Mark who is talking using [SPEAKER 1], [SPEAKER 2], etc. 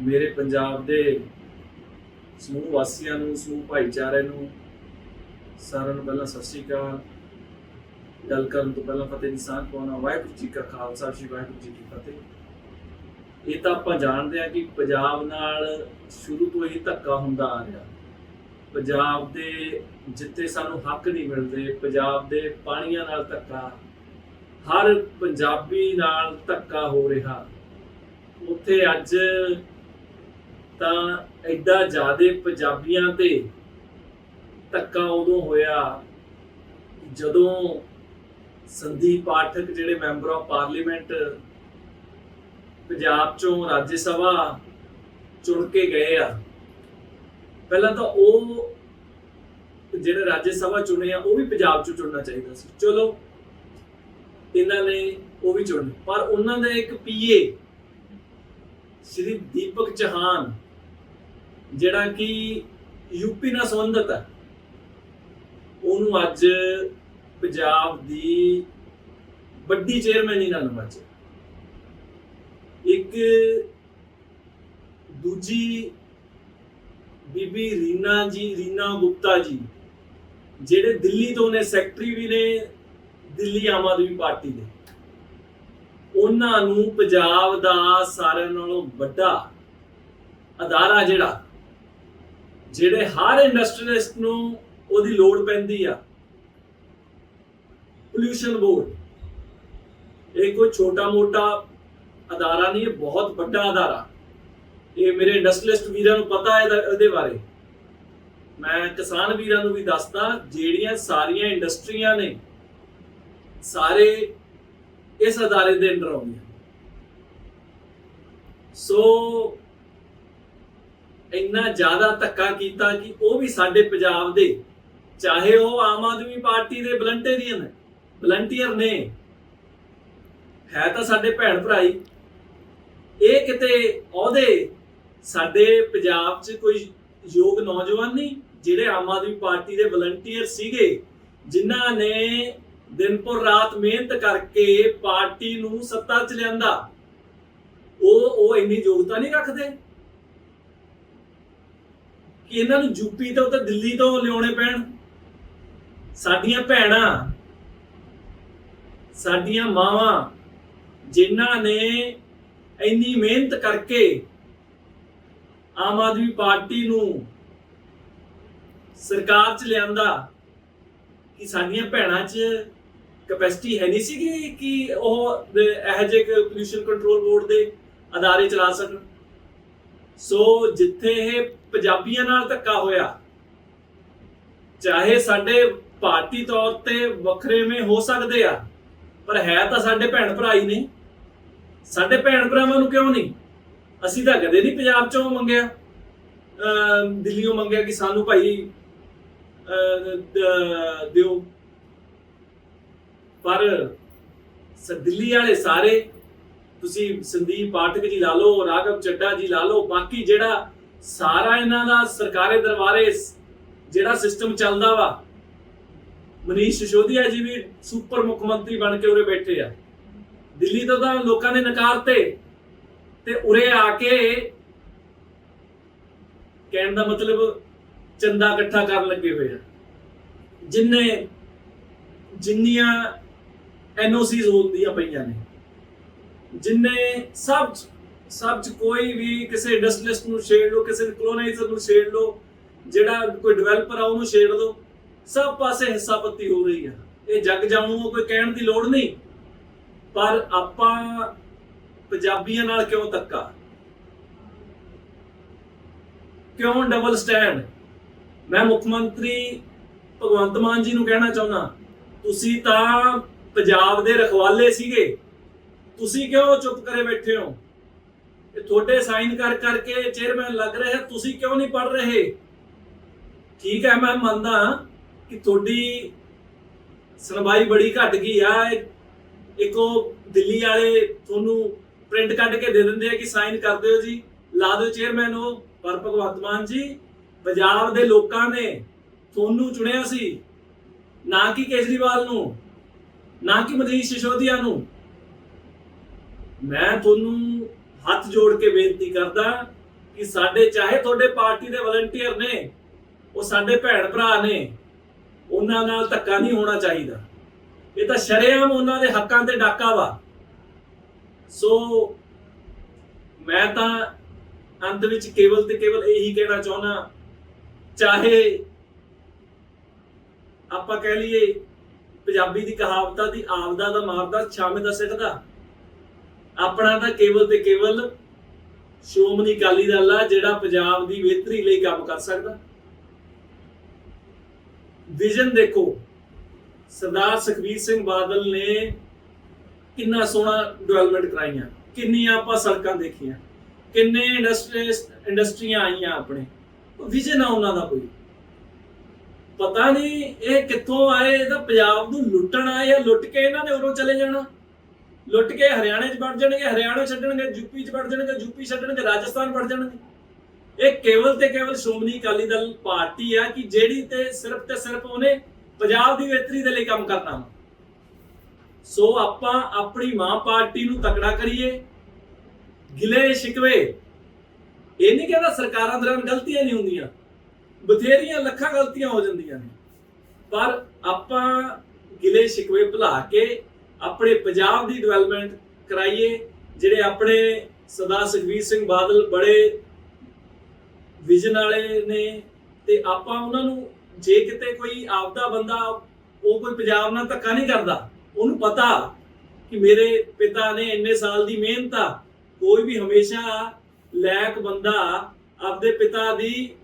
[SPEAKER 1] ਮੇਰੇ ਪੰਜਾਬ ਦੇ ਸਮੂਹ ਵਾਸੀਆਂ ਨੂੰ, ਸਮੂਹ ਭਾਈਚਾਰੇ ਨੂੰ ਸਾਰਿਆਂ ਨੂੰ ਪਹਿਲਾਂ ਸਤਿ ਸ਼੍ਰੀ ਅਕਾਲ। ਗੱਲ ਕਰਨ ਤੋਂ ਪਹਿਲਾਂ ਫਤਿਹ ਦੀ ਪਾਉਣਾ। ਵਾਹਿਗੁਰੂ ਜੀ ਕਾ ਖਾਲਸਾ, ਸ੍ਰੀ ਵਾਹਿਗੁਰੂ ਜੀ ਕੀ ਫਤਿਹ। ਇਹ ਤਾਂ ਆਪਾਂ ਜਾਣਦੇ ਹਾਂ ਕਿ ਪੰਜਾਬ ਨਾਲ ਸ਼ੁਰੂ ਤੋਂ ਹੀ ਧੱਕਾ ਹੁੰਦਾ ਆ ਰਿਹਾ। ਪੰਜਾਬ ਦੇ ਜਿੱਥੇ ਸਾਨੂੰ ਹੱਕ ਨਹੀਂ ਮਿਲਦੇ, ਪੰਜਾਬ ਦੇ ਪਾਣੀਆਂ ਨਾਲ ਧੱਕਾ। ਹਰ ਪੰਜਾਬੀ ਨਾਲ ਧੱਕਾ ਹੋ ਰਿਹਾ। ਉੱਥੇ ਅੱਜ ਤਾਂ ਐਡਾ ਜ਼ਿਆਦੇ ਪੰਜਾਬੀਆਂ ਤੇ ਧੱਕਾ ਉਦੋਂ ਹੋਇਆ ਜਦੋਂ ਸੰਦੀਪ ਪਾਠਕ ਜਿਹੜੇ ਮੈਂਬਰ ਆਫ ਪਾਰਲੀਮੈਂਟ ਪੰਜਾਬ ਚੋਂ ਰਾਜ ਸਭਾ ਚੁਣ ਕੇ ਗਏ ਆ, ਪਹਿਲਾਂ ਤਾਂ ਉਹ ਜਿਹੜੇ ਰਾਜ ਸਭਾ ਚੁਣੇ ਆ, ਉਹ ਵੀ ਪੰਜਾਬ ਚੋਂ ਚੁਣਨਾ ਚਾਹੀਦਾ ਸੀ। ਚਲੋ, ਇਹਨਾਂ ਨੇ ਉਹ ਵੀ ਚੁਣ ਪਰ ਉਹਨਾਂ ਦਾ ਇੱਕ ਪੀਏ ਸ਼੍ਰੀ ਦੀਪਕ ਚੌਹਾਨ ਜਿਹੜਾ ਕਿ ਯੂਪੀ ਨਾਲ ਸੰਬੰਧਿਤ ਹੈ, ਉਹਨੂੰ ਅੱਜ ਪੰਜਾਬ ਦੀ ਵੱਡੀ ਚੇਅਰਮੈਨੀ ਨਾਲ ਨਵਾਜਿਆ। ਇੱਕ ਦੂਜੀ ਬੀਬੀ ਰੀਨਾ ਜੀ, ਰੀਨਾ ਗੁਪਤਾ ਜੀ, ਜਿਹੜੇ ਦਿੱਲੀ ਤੋਂ ਨੇ, ਸੈਕਟਰੀ ਵੀ ਨੇ, ਦਿੱਲੀ ਆਮ ਆਦਮੀ ਪਾਰਟੀ ਦੇ। ਉਹਨਾਂ ਨੂੰ ਪੰਜਾਬ ਦਾ ਸਾਰਿਆਂ ਨਾਲੋਂ ਵੱਡਾ ਅਦਾਰਾ ਜਿਹੜਾ ਜਿਹੜੇ ਹਰ ਇੰਡਸਟਰੀਲਿਸਟ ਨੂੰ ਉਹਦੀ ਲੋੜ ਪੈਂਦੀ ਆ। ਪੋਲੂਸ਼ਨ ਬੋਰਡ ਇਹ ਕੋਈ ਛੋਟਾ ਮੋਟਾ ਅਦਾਰਾ ਨਹੀਂ, ਇਹ ਬਹੁਤ ਵੱਡਾ ਅਦਾਰਾ। ਇਹ ਮੇਰੇ ਇੰਡਸਟਰੀਲਿਸਟ ਵੀਰਾਂ ਨੂੰ ਪਤਾ ਹੈ ਇਹਦਾ- ਇਹਦੇ ਬਾਰੇ। ਮੈਂ ਕਿਸਾਨ ਵੀਰਾਂ ਨੂੰ ਵੀ ਦੱਸਦਾ, ਜਿਹੜੀਆਂ ਸਾਰੀਆਂ ਇੰਡਸਟਰੀਆਂ ਨੇ, ਸਾਰੇ ਇਸ ਅਦਾਰੇ ਦੇ ਅੰਦਰ ਆਉਂਦੀਆਂ। ਸੋ ਇੰਨਾ ਜ਼ਿਆਦਾ ਧੱਕਾ ਕੀਤਾ ਕਿ ਉਹ ਵੀ ਸਾਡੇ ਪੰਜਾਬ ਦੇ, ਚਾਹੇ ਉਹ ਆਮ ਆਦਮੀ ਪਾਰਟੀ ਦੇ ਵਲੰਟੀਅਰ ਵਲੰਟੀਅਰ ਨੇ ਹੈ ਤਾਂ ਸਾਡੇ ਭੈਣ ਭਰਾਈ। ਇਹ ਕਿਤੇ ਅਹੁਦੇ ਸਾਡੇ ਪੰਜਾਬ 'ਚ ਕੋਈ ਯੋਗ ਨੌਜਵਾਨ ਨਹੀਂ, ਜਿਹੜੇ ਆਮ ਆਦਮੀ ਪਾਰਟੀ ਦੇ ਵਲੰਟੀਅਰ ਸੀਗੇ, ਜਿਨ੍ਹਾਂ ਨੇ ਦਿਨ ਪਰ ਰਾਤ ਮਿਹਨਤ ਕਰਕੇ ਪਾਰਟੀ ਨੂੰ ਸੱਤਾ 'ਚ ਲਿਆਂਦਾ। ਉਹ ਉਹ ਇੰਨੀ ਯੋਗਤਾ ਨਹੀਂ ਰੱਖਦੇ। ਕਿ ਇਹਨਾਂ ਨੂੰ ਯੂਪੀ ਤੋਂ ਤੇ ਦਿੱਲੀ ਤੋਂ ਲਿਆਉਣੇ ਪੈਣ। ਸਾਡੀਆਂ ਭੈਣਾਂ, ਸਾਡੀਆਂ ਮਾਵਾਂ, ਜਿਨ੍ਹਾਂ ਨੇ ਇੰਨੀ ਮਿਹਨਤ ਕਰਕੇ ਆਮ ਆਦਮੀ ਪਾਰਟੀ ਨੂੰ ਸਰਕਾਰ 'ਚ ਲਿਆਂਦਾ ਕਿ ਸਾਡੀਆਂ ਭੈਣਾਂ 'ਚ ਕੈਪੈਸਿਟੀ ਹੈ ਨਹੀਂ ਸੀਗੀ ਕਿ ਉਹ ਦ- ਇਹੋ ਜਿਹੇ ਪੋਲੂਸ਼ਨ ਕੰਟਰੋਲ ਬੋਰਡ ਦੇ ਅਦਾਰੇ ਚਲਾ ਸਕਣ। ਸੋ ਜਿੱਥੇ ਇਹ ਪੰਜਾਬੀਆਂ ਨਾਲ ਧੱਕਾ ਹੋਇਆ। ਚਾਹੇ ਸਾਡੇ ਭਾਰਤੀ ਤੌਰ ਤੇ ਵੱਖਰੇਵੇਂ ਹੋ ਸਕਦੇ ਆ ਪਰ ਹੈ ਤਾਂ ਸਾਡੇ ਭੈਣ ਭਰਾ ਹੀ ਨੇ। ਸਾਡੇ ਭੈਣ ਭਰਾਵਾਂ ਨੂੰ ਕਿਉਂ ਨਹੀਂ? ਅਸੀਂ ਤਾਂ ਕਦੇ ਨਹੀਂ ਪੰਜਾਬ ਚੋਂ ਮੰਗਿਆ ਦਿੱਲੀੋਂ ਮੰਗਿਆ ਕਿ ਸਾਨੂੰ ਭਾਈ ਅਹ, ਦਿਓ। ਪਰ ਦਿੱਲੀ ਵਾਲੇ ਸਾਰੇ ਤੁਸੀਂ ਸੰਦੀਪ ਪਾਠਕ ਜੀ ਲਾ ਲਓ ਰਾਘਵ ਚੱਡਾ ਜੀ ਲਾ ਲਓ ਬਾਕੀ ਜਿਹੜਾ ਸਾਰਾ ਇਹਨਾਂ ਦਾ ਸਰਕਾਰੀ ਦਰਬਾਰੇ ਜਿਹੜਾ ਸਿਸਟਮ ਚੱਲਦਾ ਵਾ। ਮਨੀਸ਼ ਸਿਸੋਦੀਆ ਜੀ ਵੀ ਸੁਪਰ ਮੁੱਖ ਮੰਤਰੀ ਬਣ ਕੇ ਉਰੇ ਬੈਠੇ ਆ। ਦਿੱਲੀ ਤੋਂ ਤਾਂ ਲੋਕਾਂ ਨੇ ਨਕਾਰਤੇ ਤੇ ਉਰੇ ਆ ਕੇ ਕਹਿਣ ਦਾ ਮਤਲਬ ਚੰਦਾ ਇਕੱਠਾ ਕਰਨ ਲੱਗੇ ਹੋਏ ਆ। ਜਿੰਨੇ, ਜਿੰਨੀਆਂ ਐਨਓਸੀਜ਼ ਹੁੰਦੀਆਂ ਪਈਆਂ ਨੇ, ਜਿੰਨੇ ਸਭ ਸਭ ਚ ਕੋਈ ਵੀ ਕਿਸੇ ਇੰਡਸਟਰੀਲਿਸਟ ਨੂੰ ਛੇੜ ਲਓ, ਕਿਸੇ ਕਲੋਨਾਈਜ਼ਰ ਨੂੰ ਛੇੜ ਲਓ, ਜਿਹੜਾ ਕੋਈ ਡਿਵੈਲਪਰ ਆ, ਉਹਨੂੰ ਛੇੜ ਲਓ। ਸਭ ਪਾਸੇ ਹਿੱਸਾਪੱਤੀ ਹੋ ਰਹੀ ਆ। ਇਹ ਜੱਗ ਜਾਣੂ ਕੋਈ ਕਹਿਣ ਦੀ ਲੋੜ ਨਹੀਂ। ਪਰ ਆਪਾਂ ਪੰਜਾਬੀਆਂ ਨਾਲ ਕਿਉਂ ਧੱਕਾ? ਕਿਉਂ ਡਬਲ ਸਟੈਂਡ ਮੈਂ ਮੁੱਖ ਮੰਤਰੀ ਭਗਵੰਤ ਮਾਨ ਜੀ ਨੂੰ ਕਹਿਣਾ ਚਾਹੁੰਦਾ, ਤੁਸੀਂ ਤਾਂ ਪੰਜਾਬ ਦੇ ਰਖਵਾਲੇ ਸੀਗੇ। ਤੁਸੀਂ ਕਿਉਂ ਚੁੱਪ ਕਰੇ ਬੈਠੇ ਹੋ? ਇਹ ਤੁਹਾਡੇ ਸਾਈਨ ਕਰ ਕਰਕੇ ਚੇਅਰਮੈਨ ਲੱਗ ਰਹੇ, ਤੁਸੀਂ ਕਿਉਂ ਨਹੀਂ ਪੜ ਰਹੇ? ਠੀਕ ਹੈ, ਮੈਂ ਮੰਨਦਾ ਕਿ ਤੁਹਾਡੀ ਸੁਣਵਾਈ ਬੜੀ ਘਟ ਗਈ ਆ। ਇੱਕ ਉਹ ਦਿੱਲੀ ਵਾਲੇ ਤੁਹਾਨੂੰ ਪ੍ਰਿੰਟ ਕੱਢ ਕੇ ਦੇ ਦਿੰਦੇ ਆ ਕਿ ਸਾਈਨ ਕਰ ਦਿਓ ਜੀ। ਲਾ ਦਿਓ ਚੇਅਰਮੈਨ ਉਹ, ਪਰ ਭਗਵੰਤ ਮਾਨ ਜੀ, ਪੰਜਾਬ ਦੇ ਲੋਕਾਂ ਨੇ ਤੁਹਾਨੂੰ ਚੁਣਿਆ ਸੀ। ਨਾ ਕਿ ਕੇਜਰੀਵਾਲ ਨੂੰ, ਨਾ ਕਿ ਮਨੀਸ਼ ਸਿਸੋਦੀਆ ਨੂੰ। ਮੈਂ ਤੁਹਾਨੂੰ ਹੱਥ ਜੋੜ ਕੇ ਬੇਨਤੀ ਕਰਦਾ ਕਿ ਸਾਡੇ ਚਾਹੇ ਤੁਹਾਡੇ ਪਾਰਟੀ ਦੇ ਵਲੰਟੀਅਰ ਨੇ, ਉਹ ਸਾਡੇ ਭੈਣ ਭਰਾ ਨੇ, ਉਹਨਾਂ ਨਾਲ ਧੱਕਾ ਨਹੀਂ ਹੋਣਾ ਚਾਹੀਦਾ। ਇਹ ਤਾਂ ਸ਼ਰੇਆਮ ਉਹਨਾਂ ਦੇ ਹੱਕਾਂ ਤੇ ਡਾਕਾ ਵਾ। ਸੋ ਮੈਂ ਤਾਂ ਅੰਤ ਵਿੱਚ ਕੇਵਲ ਤੇ ਕੇਵਲ ਇਹੀ ਕਹਿਣਾ ਚਾਹੁੰਦਾ, ਚਾਹੇ ਆਪਾਂ ਕਹਿ ਲਈਏ, ਪੰਜਾਬੀ ਦੀ ਕਹਾਵਤਾਂ ਦੀ ਆਪਦਾ ਦਾ ਮਾਰਦਾ, ਛਾਵੇਂ ਦਾ ਸਿੱਟਦਾ ਆਪਣਾ ਤਾਂ ਕੇਵਲ ਤੇ ਕੇਵਲ ਸ਼੍ਰੋਮਣੀ ਅਕਾਲੀ ਦਲ ਆ, ਜਿਹੜਾ ਪੰਜਾਬ ਦੀ ਬਿਹਤਰੀ ਲਈ ਕੰਮ ਕਰ ਸਕਦਾ। ਵਿਜ਼ਨ ਦੇਖੋ, ਸਰਦਾਰ ਸੁਖਬੀਰ ਸਿੰਘ ਬਾਦਲ ਨੇ ਕਿੰਨਾ ਸੋਹਣਾ ਡਿਵੈਲਪਮੈਂਟ ਕਰਾਈਆਂ, ਕਿੰਨੀਆਂ ਆਪਾਂ ਸੜਕਾਂ ਦੇਖੀਆਂ, ਕਿੰਨੇ ਇੰਡਸਟਰੀ ਇੰਡਸਟਰੀਆਂ ਆਈਆਂ ਆਪਣੇ। ਵਿਜ਼ਨ ਆ ਉਹਨਾਂ ਦਾ ਕੋਈ। ਪਤਾ ਨਹੀਂ ਇਹ ਕਿੱਥੋਂ ਆਏ ਇਹਦਾ ਪੰਜਾਬ ਨੂੰ ਲੁੱਟਣਾ ਜਾਂ ਲੁੱਟ ਕੇ ਇਹਨਾਂ ਨੇ ਉਰੋਂ ਚਲੇ ਜਾਣਾ। ਲੁੱਟ ਕੇ ਹਰਿਆਣੇ 'ਚ ਵੜ ਜਾਣਗੇ, ਹਰਿਆਣਾ ਛੱਡਣਗੇ ਯੂਪੀ 'ਚ ਵੜ ਜਾਣਗੇ ਯੂਪੀ ਛੱਡਣਗੇ, ਰਾਜਸਥਾਨ ਵੜ ਜਾਣਗੇ। ਇਹ ਕੇਵਲ ਤੇ ਕੇਵਲ ਸ਼੍ਰੋਮਣੀ ਅਕਾਲੀ ਦਲ ਪਾਰਟੀ ਆ ਕਿ ਜਿਹੜੀ ਤੇ ਸਿਰਫ ਤੇ ਸਿਰਫ ਉਹਨੇ ਪੰਜਾਬ ਦੀ ਬਿਹਤਰੀ ਦੇ ਲਈ ਕੰਮ ਕਰਨਾ ਸੋ ਆਪਾਂ ਆਪਣੀ ਮਾਂ ਪਾਰਟੀ ਨੂੰ ਤਕੜਾ ਕਰੀਏ। ਗਿਲੇ ਸ਼ਿਕਵੇ। ਇਹ ਨਹੀਂ ਕਹਿੰਦਾ ਸਰਕਾਰਾਂ ਦੌਰਾਨ ਗਲਤੀਆਂ ਨਹੀਂ ਹੁੰਦੀਆਂ। ਬਥੇਰੀਆਂ ਲੱਖਾਂ ਗਲਤੀਆਂ ਹੋ ਜਾਂਦੀਆਂ ਨੇ। ਪਰ ਆਪਾਂ ਗਿਲੇ ਸ਼ਿਕਵੇ ਭੁਲਾ ਕੇ ਆਪਣੇ ਪੰਜਾਬ ਦੀ ਡਿਵੈਲਪਮੈਂਟ ਕਰਾਈਏ, ਜਿਹੜੇ ਆਪਣੇ ਸਰਦਾਰ ਸੁਖਬੀਰ ਸਿੰਘ ਬਾਦਲ ਬੜੇ ਵਿਜ਼ਨ ਵਾਲੇ ਨੇ, ਤੇ ਆਪਾਂ ਉਹਨਾਂ ਨੂੰ ਜੇ ਕਿਤੇ ਕੋਈ ਆਪਦਾ ਬੰਦਾ, ਉਹ ਕੋਈ ਪੰਜਾਬ ਨਾਲ ਧੱਕਾ ਨਹੀਂ ਕਰਦਾ, ਉਹਨੂੰ ਪਤਾ ਕਿ ਮੇਰੇ ਪਿਤਾ ਨੇ ਇੰਨੇ ਸਾਲ ਦੀ ਮਿਹਨਤ ਆ, ਕੋਈ ਵੀ ਹਮੇਸ਼ਾ ਲੈਕ ਬੰਦਾ ਆਪਦੇ ਪਿਤਾ ਦੀ